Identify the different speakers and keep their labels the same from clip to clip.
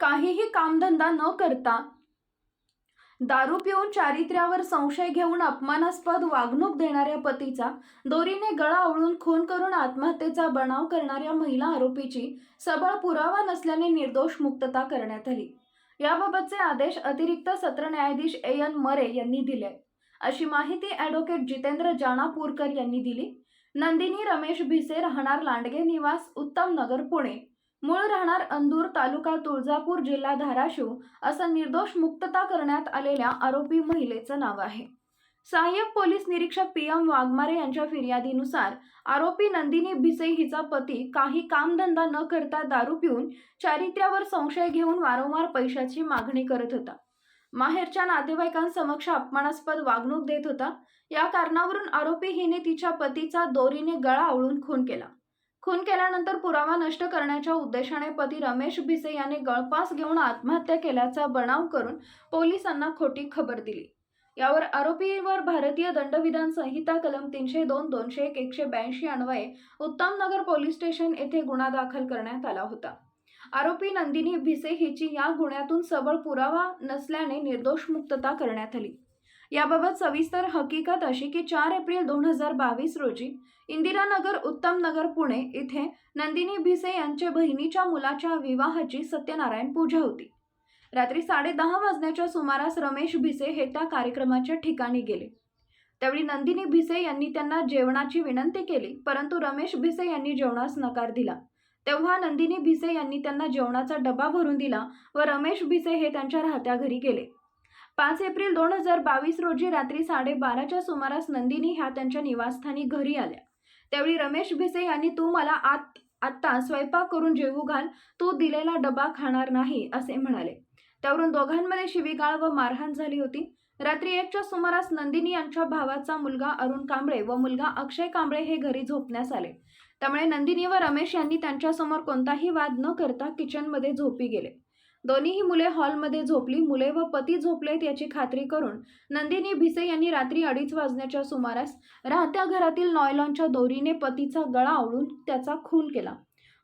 Speaker 1: काहीही कामधंदा न करता दारू पिऊन चारित्र्यावर संशय घेऊन अपमानास्पद वागणूक देणाऱ्या पतीचा दोरीने गळा आवळून खून करून आत्महत्येचा बनाव करणाऱ्या महिला आरोपीची सबळ पुरावा नसल्याने निर्दोष मुक्तता करण्यात आली. याबाबतचे आदेश अतिरिक्त सत्र न्यायाधीश ए. एन. मरे यांनी दिले. अशी माहिती ॲडव्होकेट जितेंद्र जाणापूरकर यांनी दिली. नंदिनी रमेश भिसे राहणार लांडगे निवास उत्तम नगर पुणे. मूळ राहणार अंदूर तालुका तुळजापूर जिल्हा धाराशिव असं निर्दोष मुक्तता करण्यात आलेल्या आरोपी महिलेचं नाव आहे. सहाय्यक पोलीस निरीक्षक पी एम वाघमारे यांच्या फिर्यादीनुसार आरोपी नंदिनी भिसे हिचा पती काही कामधंदा न करता दारू पिऊन चारित्र्यावर संशय घेऊन वारंवार पैशाची मागणी करत होता. माहेरच्या नातेवाईकांसमक्ष अपमानास्पद वागणूक देत होता. या कारणावरून आरोपी हिने तिच्या पतीचा दोरीने गळा आवळून खून केला. खून केल्यानंतर पुरावा नष्ट करण्याच्या उद्देशाने पती रमेश भिसे याने गळपास घेऊन आत्महत्या केल्याचा बनाव करून पोलिसांना खोटी खबर दिली. यावर आरोपीवर भारतीय दंडविधान संहिता कलम तीनशे दोन दोनशे एक एकशे ब्याऐंशी अन्वये उत्तम नगर पोलीस स्टेशन येथे गुन्हा दाखल करण्यात आला होता. आरोपी नंदिनी भिसे हिची या गुन्ह्यातून सबळ पुरावा नसल्याने निर्दोष मुक्तता करण्यात आली. याबाबत सविस्तर हकीकत अशी की चार एप्रिल दोन हजार बावीस रोजी इंदिरानगर उत्तम नगर पुणे इथे नंदिनी भिसे यांच्या बहिणीच्या मुलाच्या विवाहाची सत्यनारायण पूजा होती. रात्री साडेदहा वाजण्याच्या सुमारास रमेश भिसे हे त्या कार्यक्रमाच्या ठिकाणी गेले. त्यावेळी नंदिनी भिसे यांनी त्यांना जेवणाची विनंती केली परंतु रमेश भिसे यांनी जेवणास नकार दिला. तेव्हा नंदिनी भिसे यांनी त्यांना जेवणाचा डबा भरून दिला व रमेश भिसे हे त्यांच्या राहत्या घरी गेले. पाच एप्रिल दोन हजार बावीस रोजी रात्री साडेबाराच्या सुमारास नंदिनी ह्या त्यांच्या निवासस्थानी घरी आल्या. त्यावेळी रमेश भिसे यांनी तू मला आत आत्ता स्वयंपाक करून जेवू घाल. तू दिलेला डबा खाणार नाही असे म्हणाले. त्यावरून दोघांमध्ये शिवीगाळ व मारहाण झाली होती. रात्री एकच्या सुमारास नंदिनी यांच्या भावाचा मुलगा अरुण कांबळे व मुलगा अक्षय कांबळे हे घरी झोपण्यास आले. त्यामुळे नंदिनी व रमेश यांनी त्यांच्यासमोर कोणताही वाद न करता किचनमध्ये झोपी गेले. दोन्हीही मुले हॉलमध्ये झोपली. मुले व पती झोपलेत याची खात्री करून नंदिनी भिसे यांनी रात्री अडीच वाजण्याच्या सुमारास राहत्या घरातील नॉयलॉनच्या दोरीने पतीचा गळा आवळून त्याचा खून केला.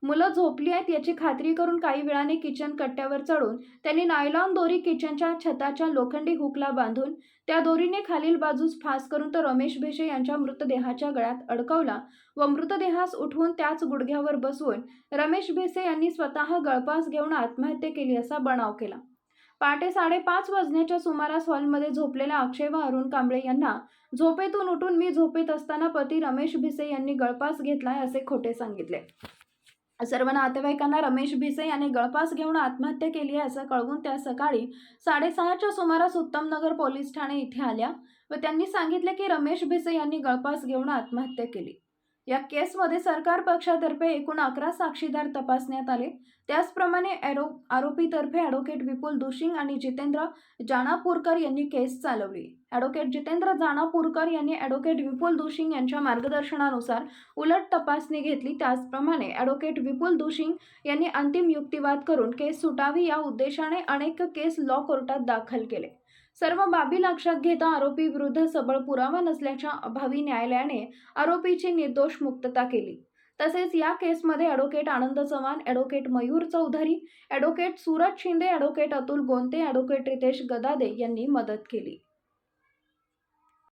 Speaker 1: मुलं झोपली आहेत याची खात्री करून काही वेळाने किचन कट्ट्यावर चढून त्यांनी नायलॉन दोरी किचनच्या छताच्या लोखंडी हुकला बांधून त्या दोरीने खालील बाजूस फास करून तो रमेश भेशे यांच्या मृतदेहाच्या गळ्यात अडकवला व मृतदेहास उठवून त्याच गुडघ्यावर बसवून रमेश भेसे यांनी स्वतः गळपास घेऊन आत्महत्या केली असा बनाव केला. पहाटे साडेपाच वाजण्याच्या सुमारास हॉलमध्ये झोपलेल्या अक्षय व अरुण कांबळे यांना झोपेतून उठून मी झोपेत असताना पती रमेश भिसे यांनी गळपास घेतलाय असे खोटे सांगितले. सर्व नातेवाईकांना रमेश भिसे याने गळपास घेऊन आत्महत्या केली आहे असं कळवून त्या सकाळी साडेसहाच्या सुमारास उत्तमनगर पोलीस ठाणे इथे आल्या व त्यांनी सांगितले की रमेश भिसे यांनी गळपास घेऊन आत्महत्या केली. या केसमध्ये सरकार पक्षातर्फे एकूण अकरा साक्षीदार तपासण्यात आले. त्याचप्रमाणे ॲरो आरोपीतर्फे ॲडव्होकेट विपुल दुशिंग आणि जितेंद्र जाणापूरकर यांनी केस चालवली. ॲडव्होकेट जितेंद्र जाणापूरकर यांनी ॲडव्होकेट विपुल दुशिंग यांच्या मार्गदर्शनानुसार उलट तपासणी घेतली. त्याचप्रमाणे ॲडव्होकेट विपुल दुशिंग यांनी अंतिम युक्तिवाद करून केस सुटावी या उद्देशाने अनेक केस लॉ कोर्टात दाखल केले. सर्व बाबी लक्षात घेता आरोपी विरुद्ध सबळ पुरावा नसल्याच्या अभावी न्यायालयाने आरोपीची निर्दोष मुक्तता केली. तसेच या केसमध्ये advocate Anand Chavan advocate Mayur Chaudhari advocate Suraj Shinde advocate Atul Gonte advocate Ritesh Gadade यांनी मदत केली.